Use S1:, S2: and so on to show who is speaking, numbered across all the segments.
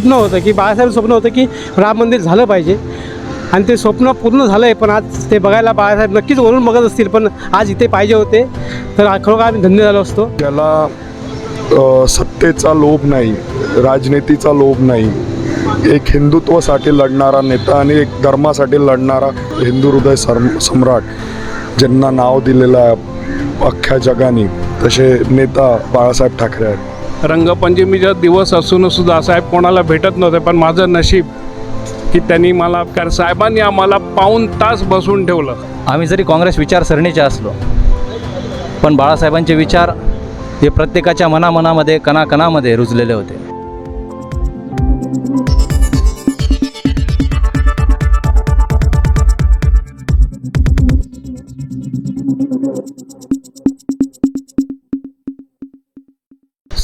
S1: स्वप्न होतं की बाळासाहेब स्वप्न होतं की राम मंदिर झालं पाहिजे. आणि ते स्वप्न पूर्ण झालं आहे पण आज ते बघायला बाळासाहेब नक्कीच वरून बघत असतील पण आज इथे पाहिजे होते. तर खरोखर आम्ही धन्य झालो असतो.
S2: त्याला सत्तेचा लोभ नाही राजनीतीचा लोभ नाही एक हिंदुत्वासाठी लढणारा नेता आणि एक धर्मासाठी लढणारा हिंदू हृदय सम्राट ज्यांना नाव दिलेलं आहे अख्ख्या जगाने तसे नेता बाळासाहेब ठाकरे आहेत.
S3: रंगपंचमीचा दिवस असून सुद्धा साहेब कोणाला भेटत नव्हते पण माझं नशीब की त्यांनी मला कारण साहेबांनी आम्हाला पाऊन तास बसून ठेवलं.
S4: आम्ही जरी काँग्रेस विचारसरणीचे असलो पण बाळासाहेबांचे विचार हे प्रत्येकाच्या मनामनामध्ये कणाकणामध्ये रुजलेले होते.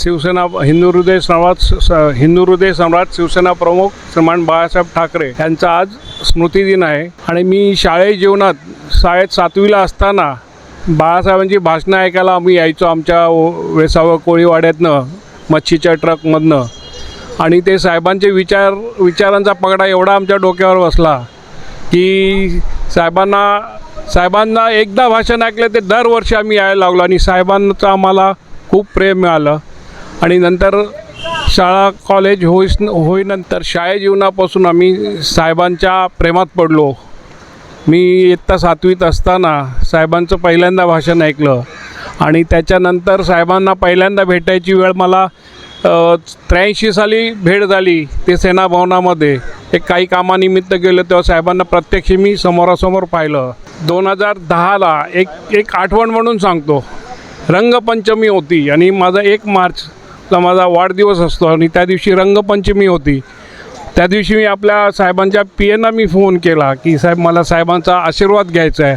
S3: शिवसेना हिंदू हृदय सम्राट स- हिंदू हृदय सम्राट शिवसेना प्रमुख श्रीमान बाळासाहेब ठाकरे यांचा आज स्मृतिदिन आहे. आणि मी शाळे जीवनात शाळेत सातवीला असताना बाळासाहेबांची भाषणं ऐकायला आम्ही यायचो आमच्या वेसावं कोळीवाड्यातनं मच्छीच्या ट्रकमधनं. आणि ते साहेबांचे विचार विचारांचा पगडा एवढा आमच्या डोक्यावर बसला की साहेबांना साहेबांना एकदा भाषण ऐकलं ते दरवर्षी आम्ही यायला लागलो आणि साहेबांचं आम्हाला खूप प्रेम मिळालं. आणि नंतर शाळा कॉलेज होईस होईनंतर शाळे जीवनापासून आम्ही साहेबांच्या प्रेमात पडलो. मी इयत्ता सातवीत असताना साहेबांचं पहिल्यांदा भाषण ऐकलं आणि त्याच्यानंतर साहेबांना पहिल्यांदा भेटायची वेळ मला त्र्याऐंशी साली भेट झाली ते सेनाभवनामध्ये. एक काही कामानिमित्त गेलो तेव्हा साहेबांना प्रत्यक्ष मी समोरासमोर पाहिलं. दोन हजार दहाला एक एक आठवण म्हणून सांगतो. रंगपंचमी होती आणि माझा एक मार्च मार्चला माझा वाढदिवस असतो आणि त्या दिवशी रंगपंचमी होती. त्या दिवशी मी आपल्या साहेबांच्या पी एना मी फोन केला की साहेब मला साहेबांचा आशीर्वाद घ्यायचा आहे.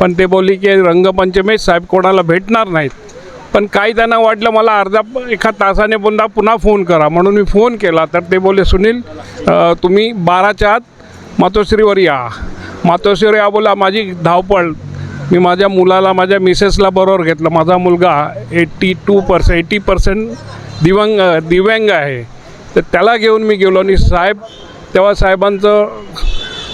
S3: पण ते बोलले की रंगपंचमीत साहेब कोणाला भेटणार नाहीत. पण काही त्यांना वाटलं मला अर्धा एका तासाने पुन्हा पुन्हा फोन करा. म्हणून मी फोन केला. तर ते बोलले सुनील तुम्ही बाराच्या आत मातोश्रीवर या. मातोश्रीवर या बोला माझी धावपळ. मी माझ्या मुलाला माझ्या मिसेसला बरोबर घेतलं. माझा मुलगा eighty two percent eighty percent Divang दिव्यांग आहे. तर त्याला घेऊन मी गेलो आणि साहेब तेव्हा साहेबांचं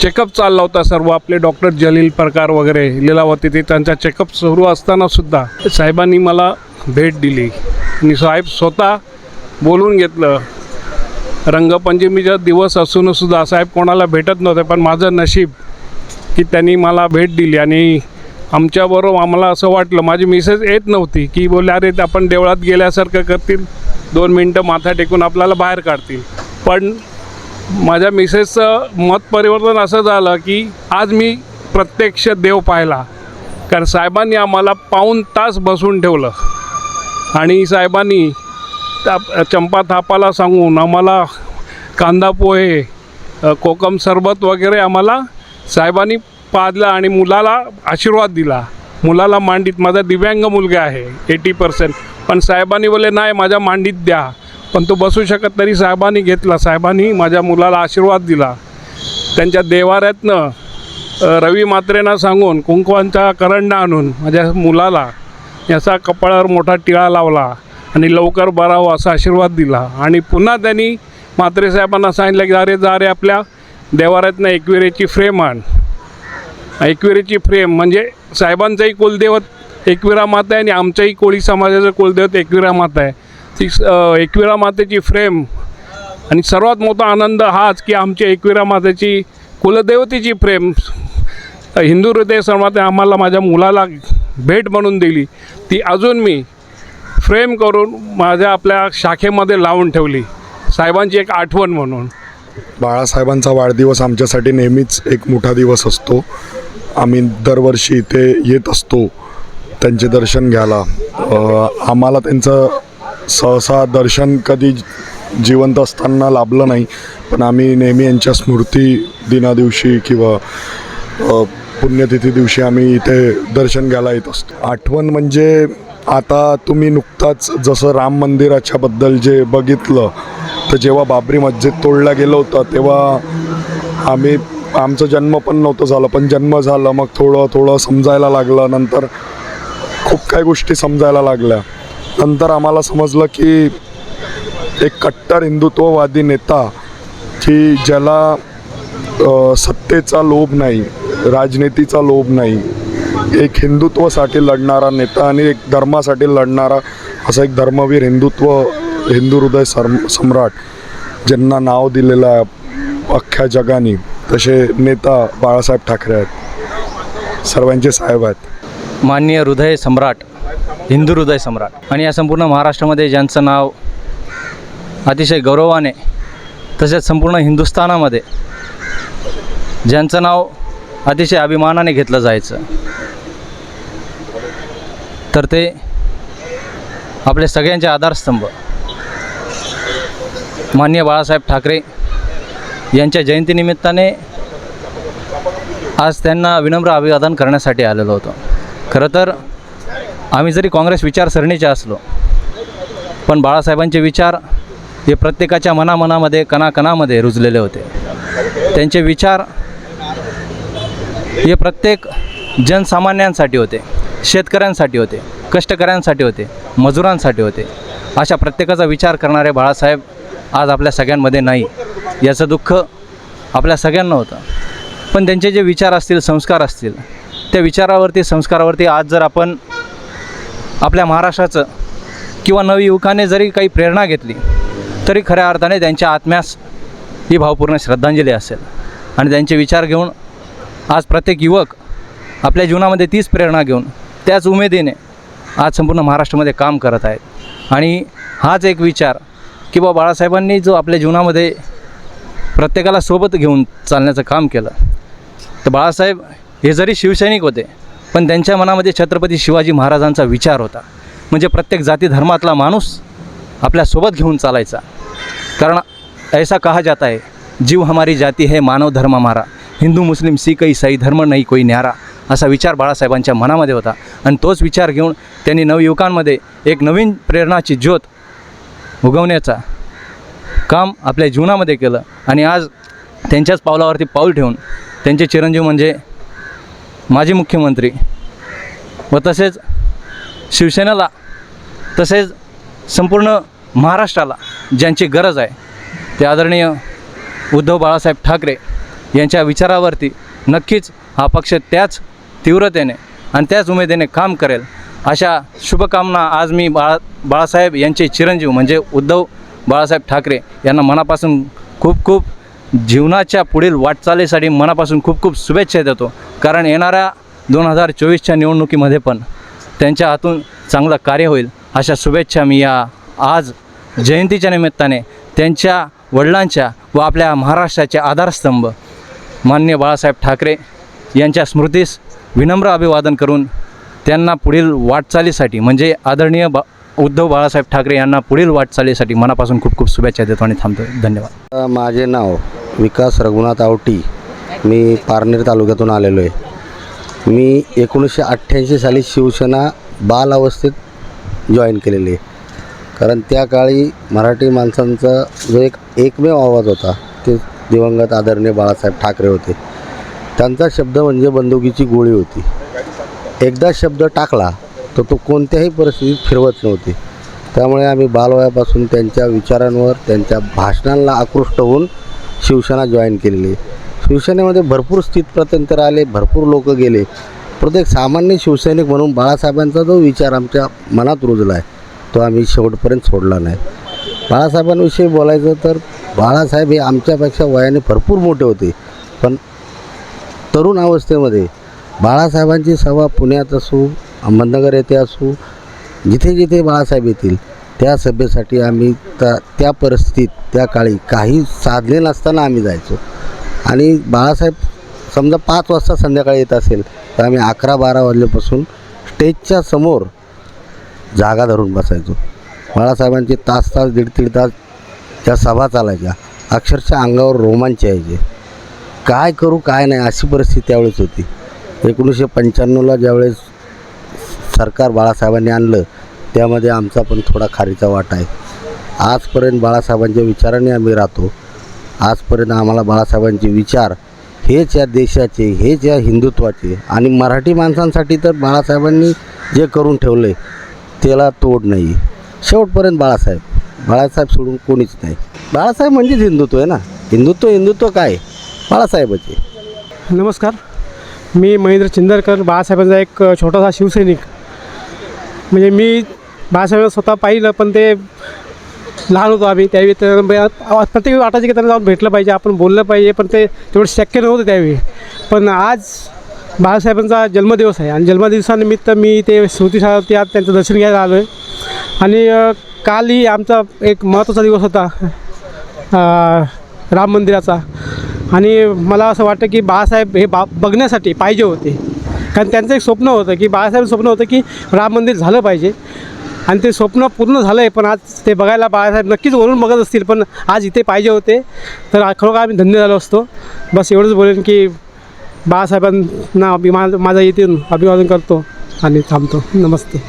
S3: चेकअप चालला होता सर्व आपले डॉक्टर जलील प्रकार वगैरे लिलावती ते त्यांचा चेकअप सुरू असतानासुद्धा साहेबांनी मला भेट दिली. आणि साहेब स्वतः बोलून घेतलं रंगपंचमीचा दिवस असूनसुद्धा साहेब कोणाला भेटत नव्हते पण माझं नशीब की त्यांनी मला भेट दिली. आणि आमच्याबरोबर आम्हाला असं वाटलं माझी मिसेस येत नव्हती की बोलले अरे ते आपण देवळात गेल्यासारखं करतील. दोन मिनटं माथा टेकून आपल्याला बाहेर काढतील. पण माझ्या मिसेसचं मत परिवर्तन असं झालं की आज मी प्रत्यक्ष देव पाहिला. कारण साहेबांनी आम्हाला पाऊण तास बसून ठेवलं. आणि साहेबांनी चंपा थापाला सांगून आम्हाला कांदा पोहे कोकम सरबत वगैरे आम्हाला साहेबांनी पाजला आणि मुलाला आशीर्वाद दिला. मुलाला मांडीत माझा दिव्यांग मुलगा आहे एटी पर्सेंट पण साहेबांनी बोलले नाही माझ्या मांडीत द्या. पण तो बसू शकत तरी साहेबांनी घेतला. साहेबांनी माझ्या मुलाला आशीर्वाद दिला. त्यांच्या देवाऱ्यातनं रवी मात्रेंना सांगून कुंकवांचा करंडा आणून माझ्या मुलाला याचा कपाळावर मोठा टिळा लावला आणि लवकर बरा हो असा आशीर्वाद दिला. आणि पुन्हा त्यांनी म्हात्रे साहेबांना सांगितलं की अरे जा रे आपल्या देवाऱ्यातनं एकविरेची फ्रेम आण. एकविरेची फ्रेम म्हणजे साहेबांचंही कुलदेवत एकविरा माता आहे आणि आमच्याही कोळी समाजाचं कुलदैवत एकविरा माता आहे. ती एकविरा मातेची फ्रेम आणि सर्वात मोठा आनंद हाच की आमच्या एकविरा मातेची कुलदेवतेची प्रेम हिंदू हृदय समाजाने आम्हाला माझ्या मुलाला भेट म्हणून दिली. ती अजून मी फ्रेम करून माझ्या आपल्या शाखेमध्ये लावून ठेवली. साहेबांची एक आठवण म्हणून.
S2: बाळासाहेबांचा वाढदिवस आमच्यासाठी नेहमीच एक मोठा दिवस असतो. आम्ही दरवर्षी इथे येत असतो. त्यांचे दर्शन घ्यायला. आम्हाला त्यांचं सहसा दर्शन कधी जिवंत असताना लाभलं नाही पण आम्ही नेहमी यांच्या स्मृती दिनादिवशी किंवा पुण्यतिथी दिवशी आम्ही इथे दर्शन घ्यायला येत असतो. आठवण म्हणजे आता तुम्ही नुकताच जसं राम मंदिराच्याबद्दल जे बघितलं तर जेव्हा बाबरी मस्जिद तोडला गेलं होतं तेव्हा आम्ही आमचं जन्म पण नव्हतं झालं पण जन्म झालं मग थोडं थोडं समजायला लागलं. नंतर खूप काही गोष्टी समजायला लागल्या. नंतर आम्हाला समजलं की एक कट्टर हिंदुत्ववादी नेता की ज्याला सत्तेचा लोभ नाही राजनीतीचा लोभ नाही एक हिंदुत्वासाठी लढणारा नेता आणि एक धर्मासाठी लढणारा असा एक धर्मवीर हिंदुत्व हिंदू हृदय सम सम्राट ज्यांना नाव दिलेलं आहे अख्ख्या जगाने तसे नेता बाळासाहेब ठाकरे आहेत. सर्वांचे साहेब आहेत.
S4: माननीय हृदय सम्राट हिंदू हृदय सम्राट आणि या संपूर्ण महाराष्ट्रामध्ये ज्यांचं नाव अतिशय गौरवाने तसेच संपूर्ण हिंदुस्थानामध्ये ज्यांचं नाव अतिशय अभिमानाने घेतलं जायचं तर ते आपले सगळ्यांचे आधारस्तंभ माननीय बाळासाहेब ठाकरे यांच्या जयंतीनिमित्ताने आज त्यांना विनम्र अभिवादन करण्यासाठी आलेलो होतो. खरं तर आम्ही जरी काँग्रेस विचारसरणीचे असलो पण बाळासाहेबांचे विचार हे प्रत्येकाच्या मनामनामध्ये कणाकणामध्ये रुजलेले होते. त्यांचे विचार हे प्रत्येक जनसामान्यांसाठी होते शेतकऱ्यांसाठी होते कष्टकऱ्यांसाठी होते मजुरांसाठी होते. अशा प्रत्येकाचा विचार करणारे बाळासाहेब आज आपल्या सगळ्यांमध्ये नाही याचं दुःख आपल्या सगळ्यांना होतं. पण त्यांचे जे विचार असतील संस्कार असतील त्या विचारावरती संस्कारावरती आज जर आपण आपल्या महाराष्ट्राचं किंवा नवयुवकाने जरी काही प्रेरणा घेतली तरी खऱ्या अर्थाने त्यांच्या आत्म्यास ही भावपूर्ण श्रद्धांजली असेल. आणि त्यांचे विचार घेऊन आज प्रत्येक युवक आपल्या जीवनामध्ये तीच प्रेरणा घेऊन त्याच उमेदीने आज संपूर्ण महाराष्ट्रामध्ये काम करत आहेत. आणि हाच एक विचार की बा बाळासाहेबांनी जो आपल्या जीवनामध्ये प्रत्येकाला सोबत घेऊन चालण्याचं काम केलं तर बाळासाहेब हे जरी शिवसैनिक होते पण त्यांच्या मनामध्ये छत्रपती शिवाजी महाराजांचा विचार होता. म्हणजे प्रत्येक जाती धर्मातला माणूस आपल्यासोबत घेऊन चालायचा. कारण ऐसा कहा जाता है जीव हमारी जाती है मानव धर्म हमारा. हिंदू मुस्लिम सिख ईसाई धर्म नाही कोई न्यारा. असा विचार बाळासाहेबांच्या मनामध्ये होता. आणि तोच विचार घेऊन त्यांनी नवयुवकांमध्ये एक नवीन प्रेरणाची ज्योत उगवण्याचा काम आपल्या जीवनामध्ये केलं. आणि आज त्यांच्याच पावलावरती पाऊल ठेवून त्यांचे चिरंजीव म्हणजे माजी मुख्यमंत्री व तसेच शिवसेनेला तसेच संपूर्ण महाराष्ट्राला ज्यांची गरज आहे ते आदरणीय उद्धव बाळासाहेब ठाकरे यांच्या विचारावरती नक्कीच हा पक्ष त्याच तीव्रतेने आणि त्याच उमेदीने काम करेल अशा शुभकामना आज मी बाळा बाळासाहेब यांचे चिरंजीव म्हणजे उद्धव बाळासाहेब ठाकरे यांना मनापासून खूप खूप जीवनाच्या पुढील वाटचालीसाठी मनापासून खूप खूप शुभेच्छा देतो. कारण येणाऱ्या दोन हजार चोवीसच्या निवडणुकीमध्ये पण त्यांच्या हातून चांगलं कार्य होईल. अशा शुभेच्छा मी या आज जयंतीच्या निमित्ताने त्यांच्या वडिलांच्या व आपल्या महाराष्ट्राचे आधारस्तंभ मान्य बाळासाहेब ठाकरे यांच्या स्मृतीस विनम्र अभिवादन करून त्यांना पुढील वाटचालीसाठी म्हणजे आदरणीय बा उद्धव बाळासाहेब ठाकरे यांना पुढील वाटचालीसाठी मनापासून खूप खूप शुभेच्छा देतो आणि थांबतो. धन्यवाद.
S5: माझे नाव विकास रघुनाथ आवटी. मी पारनेर तालुक्यातून आलेलो आहे. मी एकोणीसशे अठ्ठ्याऐंशी साली शिवसेना बाल अवस्थेत जॉईन केलेली आहे. कारण त्या काळी मराठी माणसांचा जो एक एकमेव आवाज होता ते दिवंगत आदरणीय बाळासाहेब ठाकरे होते. त्यांचा शब्द म्हणजे बंदुकीची गोळी होती. एकदा शब्द टाकला तर तो कोणत्याही परिस्थितीत फिरवत नव्हती. त्यामुळे आम्ही बालवयापासून त्यांच्या विचारांवर त्यांच्या भाषणांना आकृष्ट होऊन शिवसेना जॉईन केलेली आहे. शिवसेनेमध्ये भरपूर स्थितप्रत्यंतर आले भरपूर लोक गेले. प्रत्येक सामान्य शिवसैनिक म्हणून बाळासाहेबांचा जो विचार आमच्या मनात रुजला आहे तो आम्ही शेवटपर्यंत सोडला नाही. बाळासाहेबांविषयी बोलायचं तर बाळासाहेब हे आमच्यापेक्षा वयाने भरपूर मोठे होते. पण तरुण अवस्थेमध्ये बाळासाहेबांची सभा पुण्यात असू अहमदनगर येथे असू जिथे जिथे बाळासाहेब येतील त्या सभेसाठी आम्ही त्या त्या परिस्थितीत त्या काळी काही साधले नसताना आम्ही जायचो. आणि बाळासाहेब समजा पाच वाजता संध्याकाळी येत असेल तर आम्ही अकरा बारा वाजल्यापासून स्टेजच्या समोर जागा धरून बसायचो. बाळासाहेबांचे तास तास दीड दीड तास त्या सभा चालायच्या. अक्षरशः अंगावर रोमांच यायचे. काय करू काय नाही अशी परिस्थिती त्यावेळेस होती. एकोणीसशे पंच्याण्णवला ज्यावेळेस सरकार बाळासाहेबांनी आणलं त्यामध्ये आमचा पण थोडा खारीचा वाटा आहे. आजपर्यंत बाळासाहेबांच्या विचाराने आम्ही राहतो. आजपर्यंत आम्हाला बाळासाहेबांचे विचार हेच या देशाचे हेच या हिंदुत्वाचे आणि मराठी माणसांसाठी तर बाळासाहेबांनी जे करून ठेवलं आहे त्याला तोड नाही. शेवटपर्यंत बाळासाहेब. बाळासाहेब सोडून कोणीच नाही. बाळासाहेब म्हणजेच हिंदुत्व आहे ना? हिंदुत्व हिंदुत्व काय? बाळासाहेबाचे
S1: नमस्कार. मी महेंद्र चिंदरकर बाळासाहेबांचा एक छोटासा शिवसैनिक. म्हणजे मी बाळासाहेबांना स्वतः पाहिलं पण ते लहान होतो आम्ही त्यावेळी तर प्रत्येक वाटायचे की त्यांना जाऊन भेटलं पाहिजे आपण बोललं पाहिजे पण ते तेवढं शक्य नव्हतं त्यावेळी. पण आज बाळासाहेबांचा जन्मदिवस आहे आणि जन्मदिवसानिमित्त मी ते स्मृतीशाळावरती आज त्यांचं दर्शन घ्यायला आलो आहे आणि कालही आमचा एक महत्त्वाचा दिवस होता राम मंदिराचा. आणि मला असं वाटतं की बाळासाहेब हे बा बघण्यासाठी पाहिजे होते. कारण त्यांचं एक स्वप्न होतं की बाळासाहेब स्वप्न होतं की राम मंदिर झालं पाहिजे. आणि ते स्वप्न पूर्ण झालं आहे पण आज ते बघायला बाळासाहेब नक्कीच वरून बघत असतील पण आज इथे पाहिजे होते. तर खरोखर आम्ही धन्य झालो असतो. बस एवढंच बोलेन की बाळासाहेबांना अभिमान माझा येथून अभिवादन करतो आणि थांबतो. नमस्ते.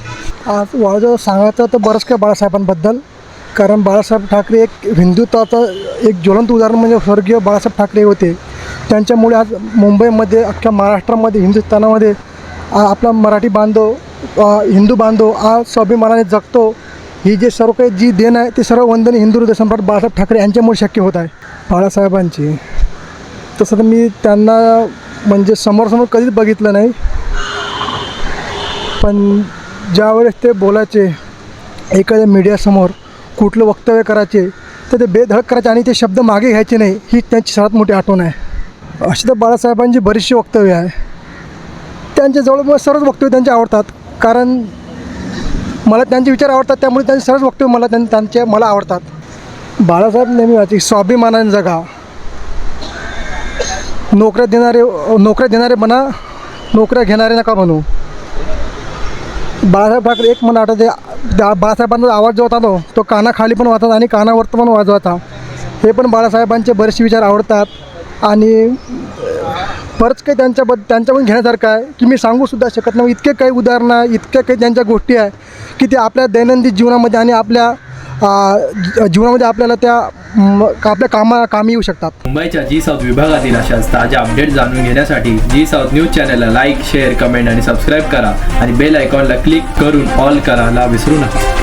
S6: आज वाजव सांगायचं तर बरंच काय बाळासाहेबांबद्दल. कारण बाळासाहेब ठाकरे एक हिंदुत्वाचं एक ज्वलंत उदाहरण म्हणजे स्वर्गीय बाळासाहेब ठाकरे होते. त्यांच्यामुळे आज मुंबईमध्ये अख्ख्या महाराष्ट्रामध्ये हिंदुस्थानामध्ये आपला मराठी बांधव हिंदू बांधव हा स्वाभिमानाने जगतो. ही जे सर्व काही जी देण आहे ते सर्व वंदन हिंदू हृदय सम्राट बाळासाहेब ठाकरे यांच्यामुळे शक्य होत आहे. बाळासाहेबांची. तसं तर मी त्यांना म्हणजे समोरसमोर कधीच बघितलं नाही. पण ज्यावेळेस ते बोलायचे एखाद्या मीडियासमोर कुठलं वक्तव्य करायचे तर ते बेधडक करायचे आणि ते शब्द मागे घ्यायचे नाही ही त्यांची सर्वात मोठी आठवण आहे. अशी तर बाळासाहेबांची बरीचशी वक्तव्य आहे. त्यांच्याजवळ मला सर्वच वक्तव्य त्यांचे आवडतात. कारण मला त्यांचे विचार आवडतात त्यामुळे त्यांचे सर्वच वक्तव्य मला त्यां त्यांचे मला आवडतात. बाळासाहेब नेहमी वाचते स्वाभिमानाने जगा. नोकऱ्या देणारे नोकऱ्या देणारे म्हणा नोकऱ्या घेणारे नका म्हणू. बाळासाहेब ठाकरे एक मला आठवते बाळासाहेबांचा आवाज जो होता तो तो कानाखाली पण वाचत आणि कानावर पण वाजवायचा हे पण बाळासाहेबांचे बरेचसे विचार आवडतात. आणि बरंच काही त्यांच्याबद्द त्यांच्याकडून घेण्यासारखं आहे? की मी सांगूसुद्धा शकत नाही. इतके काही उदाहरणं आहे इतक्या काही त्यांच्या गोष्टी आहे की ते आपल्या दैनंदिन जीवनामध्ये आणि आपल्या जीवनामध्ये आपल्याला त्या आपल्या कामा कामी येऊ शकतात.
S7: मुंबईच्या जी साऊथ विभागातील अशाच ताज्या अपडेट जाणून घेण्यासाठी जी साऊथ न्यूज चॅनलला लाईक शेअर कमेंट आणि सबस्क्राईब करा आणि बेल आयकॉनला क्लिक करून ऑल करायला विसरू नका.